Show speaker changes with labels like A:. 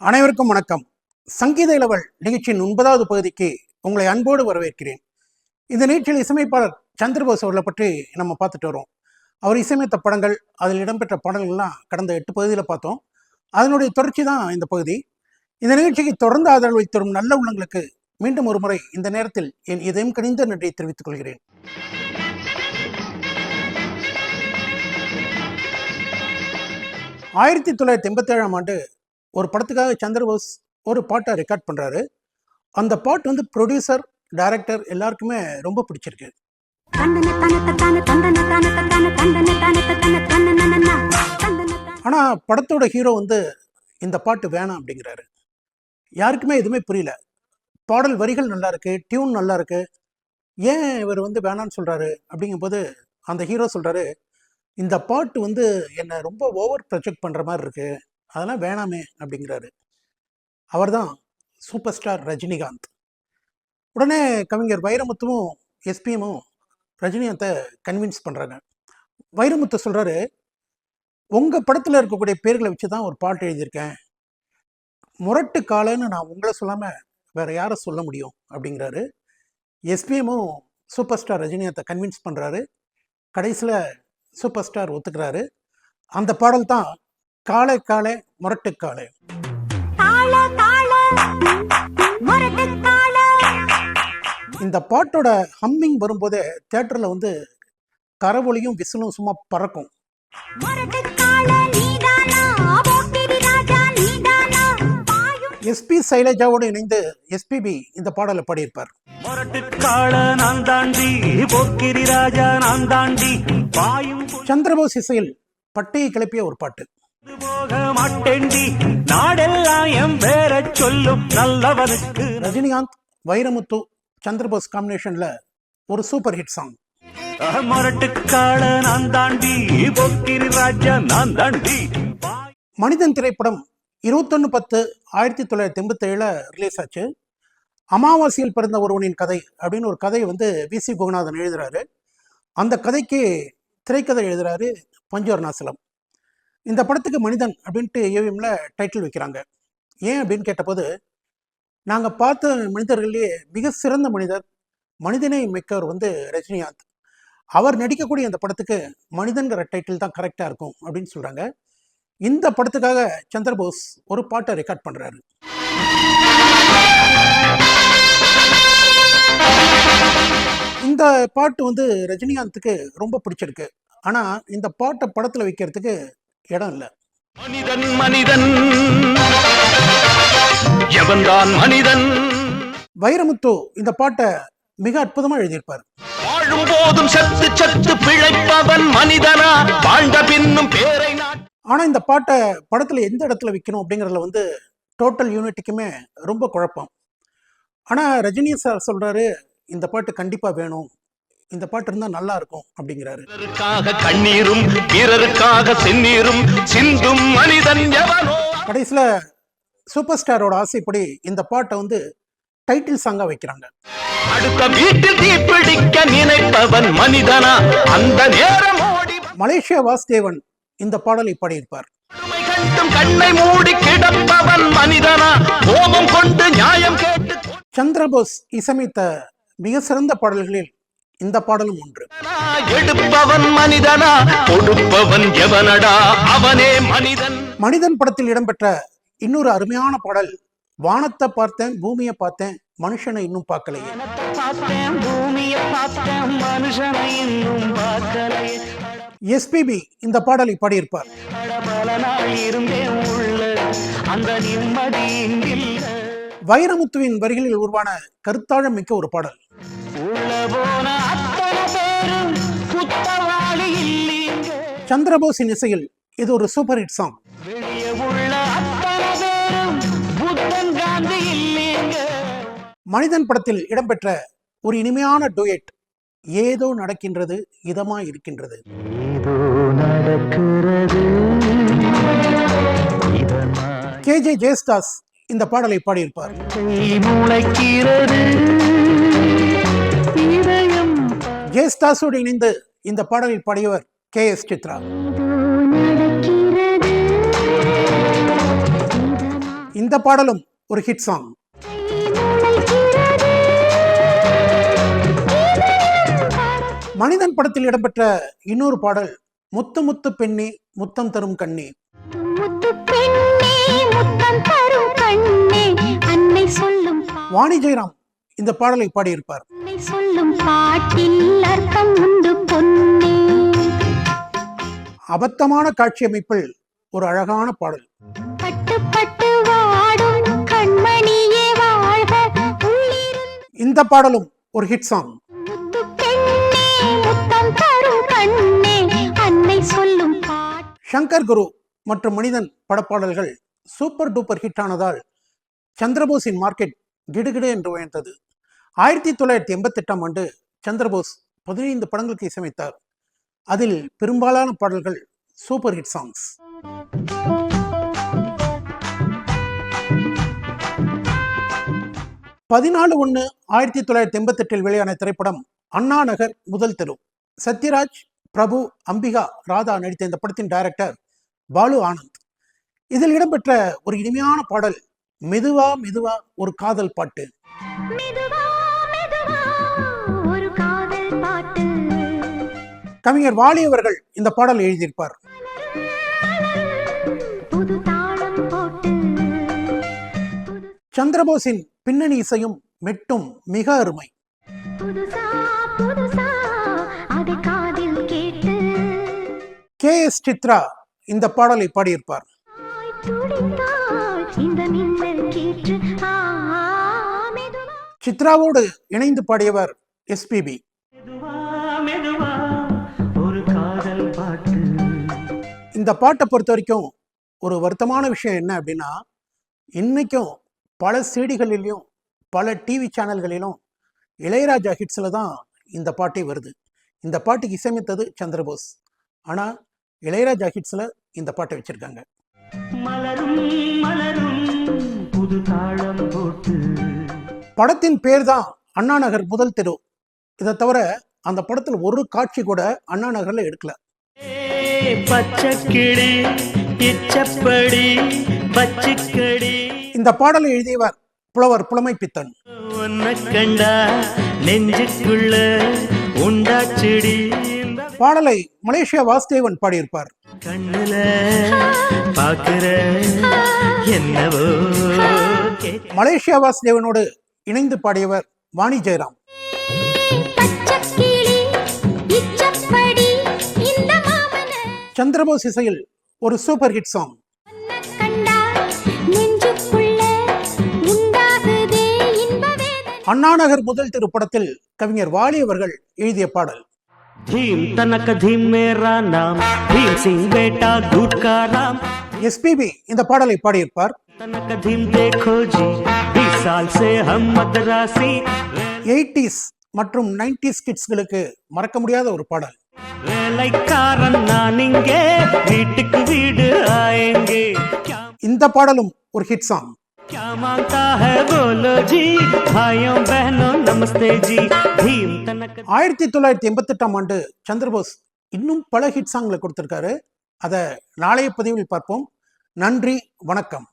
A: அனைவருக்கும் வணக்கம். சங்கீத இளவல் நிகழ்ச்சியின் ஒன்பதாவது பகுதிக்கு உங்களை அன்போடு வரவேற்கிறேன். இந்த நிகழ்ச்சியில் இசையமைப்பாளர் சந்திரபோஸ் அவர்களை பற்றி நம்ம பார்த்துட்டு வரோம் அவர் இசையமைத்த படங்கள் அதில் இடம்பெற்ற பாடல்கள்லாம் கடந்த எட்டு பகுதியில் பார்த்தோம். அதனுடைய தொடர்ச்சி தான் இந்த பகுதி. இந்த நிகழ்ச்சிக்கு தொடர்ந்து ஆதரவு தரும் நல்ல உள்ளங்களுக்கு மீண்டும் ஒரு முறை இந்த நேரத்தில் என் இதயம் கனிந்த நன்றியை தெரிவித்துக் கொள்கிறேன். ஆயிரத்தி தொள்ளாயிரத்தி எண்பத்தி ஏழாம் ஆண்டு ஒரு படத்துக்காக சந்திரபோஸ் ஒரு பாட்டை ரெக்கார்ட் பண்ணுறாரு அந்த பாட்டு வந்து ப்ரொடியூசர் டைரக்டர் எல்லாருக்குமே ரொம்ப பிடிச்சிருக்கு. ஆனால் படத்தோட ஹீரோ வந்து இந்த பாட்டு வேணாம் அப்படிங்கிறாரு. யாருக்குமே எதுவுமே புரியல. பாடல் வரிகள் நல்லா இருக்கு டியூன் நல்லா இருக்கு. ஏன் இவர் வந்து வேணான்னு சொல்றாரு அப்படிங்கும்போது அந்த ஹீரோ சொல்றாரு இந்த பாட்டு வந்து என்னை ரொம்ப ஓவர் ப்ரொஜெக்ட் பண்ற மாதிரி இருக்கு. அதெல்லாம் வேணாமே அப்படிங்கிறாரு. அவர் தான் சூப்பர் ஸ்டார் ரஜினிகாந்த். உடனே கவிஞர் வைரமுத்துவும் எஸ்பிஎம்மும் ரஜினிகாந்தை கன்வின்ஸ் பண்ணுறாங்க வைரமுத்து சொல்கிறாரு உங்கள் படத்தில் இருக்கக்கூடிய பேர்களை வச்சு தான் ஒரு பாட்டு எழுதியிருக்கேன். முரட்டு காலன்னு நான் உங்களை சொல்லாமல் வேற யாரை சொல்ல முடியும்? அப்படிங்கிறாரு. எஸ்பிஎம்மும் சூப்பர் ஸ்டார் ரஜினிகாந்தை கன்வின்ஸ் பண்ணுறாரு கடைசியில் சூப்பர் ஸ்டார் ஒத்துக்கிறாரு. அந்த பாடல் தான் காலை காலை முரட்டு காலை.
B: தாள தாள முரட்டு தாள
A: இந்த பாட்டோட ஹம்மிங் வரும்போதே தேட்டரில் வந்து கரவொலியும் விசிலும் சும்மா பறக்கும். எஸ்பி சைலஜாவோடு இணைந்து எஸ்பிபி இந்த பாடலை பாடியிருப்பார்.
C: முரட்டுக்காள நான் தாண்டி போக்கிரி ராஜா நான் தாண்டி பாயும்
A: சந்திரபோஸ் இசையில் பட்டையை கிளப்பிய ஒரு பாட்டு. ரஜினிகாந்த் வைரமுத்து சந்திரபோஸ் காம்பினேஷன்ல ஒரு சூப்பர் ஹிட் சாங்
C: முரட்டுக்காள நான் தாண்டி போக்கிரி ராஜா நான் தாண்டி.
A: மனிதன் திரைப்படம் இருபத்தொன்னு பத்து ஆயிரத்தி தொள்ளாயிரத்தி எண்பத்தி ஏழுல ரிலீஸ் ஆச்சு. அமாவாசையில் பிறந்த ஒருவனின் கதை அப்படின்னு ஒரு கதையை வந்து வி சி குகநாதன் எழுதுறாரு. அந்த கதைக்கு திரைக்கதை எழுதுறாரு பஞ்சவர்ணாசலம் இந்த படத்துக்கு மனிதன் அப்படின்ட்டு ஏவிஎம்ல டைட்டில் வைக்கிறாங்க. ஏன் அப்படின்னு கேட்டபோது நாங்கள் பார்த்த மனிதர்களே மிக சிறந்த மனிதர் மனிதனை மிக்கவர் வந்து ரஜினிகாந்த். அவர் நடிக்கக்கூடிய அந்த படத்துக்கு மனிதன்கிற டைட்டில் தான் கரெக்டாக இருக்கும் அப்படின்னு சொல்கிறாங்க இந்த படத்துக்காக சந்திரபோஸ் ஒரு பாட்டை ரெக்கார்ட் பண்ணுறாரு இந்த பாட்டு வந்து ரஜினிகாந்துக்கு ரொம்ப பிடிச்சிருக்கு. ஆனால் இந்த பாட்டை படத்தில் வைக்கிறதுக்கு இடம் இல்லை.
C: மனிதன் மனிதன். எவன்தான் மனிதன்?
A: வைரமுத்து இந்த பாட்டை மிக அற்புதமாக எழுதியிருப்பார்.
C: வாழும் போதும் சத்து சத்து பிழைப்பவன் மனிதனா? வாழ்ந்த பின்னும் பேரை
A: ஆனால் இந்த பாட்டை படத்தில் எந்த இடத்துல வைக்கணும் அப்படிங்கிறதுல வந்து டோட்டல் யூனிட்டுக்குமே ரொம்ப குழப்பம். ஆனால் ரஜினி சார் சொல்கிறாரு இந்த பாட்டு கண்டிப்பாக வேணும். இந்த பாட்டு இருந்தால் நல்லா இருக்கும் அப்படிங்கிறாரு.
C: கண்ணீரும் பிறருக்காக செந்நீரும் சிந்தும் மனிதன்
A: கடைசியில் சூப்பர் ஸ்டாரோட ஆசைப்படி இந்த பாட்டை வந்து டைட்டில் சாங்காக வைக்கிறாங்க.
C: அடுத்த வீட்டில் தீப்பிடிக்க நினைப்பவன் மனிதனா? அந்த நேரம்
A: மலேசியா வாசுதேவன் இந்த பாடலை பாடியிருப்பார்.
C: கண்ணை மூடி கிடப்பவன் மனிதனா? கோபம் கொண்டு நியாயம் கேட்டு
A: சந்திரபோஸ் இசையமைத்த மிக சிறந்த பாடல்களில் இந்த பாடலும் ஒன்று.
C: எடுப்பவன் மனிதனா கொடுப்பவன் எவனடா அவனே மனிதன்.
A: மனிதன் படத்தில் இடம்பெற்ற இன்னொரு அருமையான பாடல் வானத்தை பார்த்தேன் பூமியை பார்த்தேன் மனுஷனை இன்னும் பார்க்கலையே. எஸ்பிபி இந்த பாடலை பாடியிருப்பார். வைரமுத்துவின் வரிகளில் உருவான கருத்தாழம் மிக்க ஒரு பாடல். சந்திரபோஸின் இசையில் இது ஒரு சூப்பர் ஹிட் சாங். மனிதன் படத்தில் இடம்பெற்ற ஒரு இனிமையான டூயட் ஏதோ நடக்கின்றது இதமா இருக்கின்றது.
C: நடக்கிறது
A: கேஜே ஜெயஸ்தாஸ் இந்த பாடலை பாடியிருப்பார். ஜெயஸ்தாஸோடு இணைந்து இந்த பாடலில் பாடியவர் கே எஸ் சித்ரா. இந்த பாடலும் ஒரு ஹிட் சாங் மனிதன் படத்தில் இடம்பெற்ற இன்னொரு பாடல் முத்து முத்து பெண்ணே முத்தம் தரும் கண்ணே. வாணி ஜெயராம் இந்த பாடலை பாடியிருப்பார்.
B: சொல்லும் பாட்டில் அர்த்தம் உண்டு பொன்னே.
A: அபத்தமான காட்சியமைப்பில் ஒரு அழகான பாடல். இந்த பாடலும் ஒரு ஹிட் சாங் ஷங்கர் குரு மற்றும் மனிதன் படப்பாடல்கள் சூப்பர் டூப்பர் ஹிட் ஆனதால் சந்திரபோஸின் மார்க்கெட் கிடுகிடு என்று உயர்ந்தது. ஆயிரத்தி தொள்ளாயிரத்தி எண்பத்தெட்டாம் ஆண்டு சந்திரபோஸ் பதினைந்து படங்களுக்கு இசையமைத்தார். அதில் பெரும்பாலான பாடல்கள் சூப்பர் ஹிட் சாங்ஸ். பதினாலு ஒன்று ஆயிரத்தி தொள்ளாயிரத்தி எண்பத்தெட்டில் வெளியான திரைப்படம் அண்ணா நகர் முதல் தெரு. சத்யராஜ் பிரபு அம்பிகா ராதா நடித்த இந்த படத்தின் டைரக்டர் பாலு ஆனந்த். இதில் இடம்பெற்ற ஒரு இனிமையான பாடல் மெதுவா மெதுவா ஒரு காதல் பாட்டு.
B: மெதுவா
A: கவிஞர் வாலி அவர்கள் இந்த பாடல் எழுதியிருப்பார். சந்திரபோஸின் பின்னணி இசையும் மெட்டும் மிக அருமை. கே எஸ் சித்ரா இந்த பாடலை பாடியிருப்பார். சித்ராவோடு இணைந்து பாடியவர் எஸ்பிபி இந்த பாட்டை பொறுத்த வரைக்கும் ஒரு வருத்தமான விஷயம் என்ன அப்படின்னா இன்னைக்கும் பல சீடிகளிலையும் பல டிவி சேனல்களிலும் இளையராஜா ஹிட்ஸில் தான் இந்த பாட்டே வருது. இந்த பாட்டுக்கு இசையமைத்தது சந்திரபோஸ். ஆனால் இளையராஜா ஹிட்ஸில் இந்த பாட்டை வச்சுருக்காங்க. படத்தின் பேர் தான் அண்ணா நகர் முதல் தெரு. இதை தவிர அந்த படத்தில் ஒரு காட்சி கூட அண்ணா நகரில் எடுக்கல.
D: இச்சப்படி பச்சைக்கடி.
A: இந்த பாடலை எழுதியவர் புலவர் புலமை பித்தன்
D: உன்னை கண்டா நெஞ்சுக்குள்ள உண்டாச்செடி. இந்த
A: பாடலை மலேசியா வாசுதேவன் பாடியிருப்பார்.
D: கண்ணுல பாக்குற என்னவோ
A: மலேசியா வாசுதேவனோடு இணைந்து பாடியவர் வாணி ஜெயராம். சந்திரபோஸ் இசையில் ஒரு சூப்பர் ஹிட் சாங். அண்ணாநகர் முதல் திருப்படத்தில் கவிஞர் வாலி அவர்கள் எழுதிய பாடல்.
D: பீம் தனக்க தீம் மேரா நாம். பீம் சிங் பேட்டா தூட்கா ராம்.
A: எஸ்பிபி இந்த பாடலை பாடியிருப்பார்.
D: தனக்க தீம் தேக்கோ ஜி. பீஸ் சால் சே ஹம் மதராசி.
A: எயிட்டிஸ் மற்றும் நைன்டிஸ் கிட்ஸ்களுக்கு மறக்க முடியாத ஒரு பாடல்.
D: வேலைக்காரன் நான் இங்கே வீட்டுக்கு வீடு
A: இந்த பாடலும் ஒரு ஹிட் சாங் ஆயிரத்தி தொள்ளாயிரத்தி எண்பத்தி எட்டாம் ஆண்டு சந்திரபோஸ் இன்னும் பல ஹிட் சாங்ல கொடுத்திருக்காரு. அதை நாளைய பதிவில் பார்ப்போம். நன்றி வணக்கம்.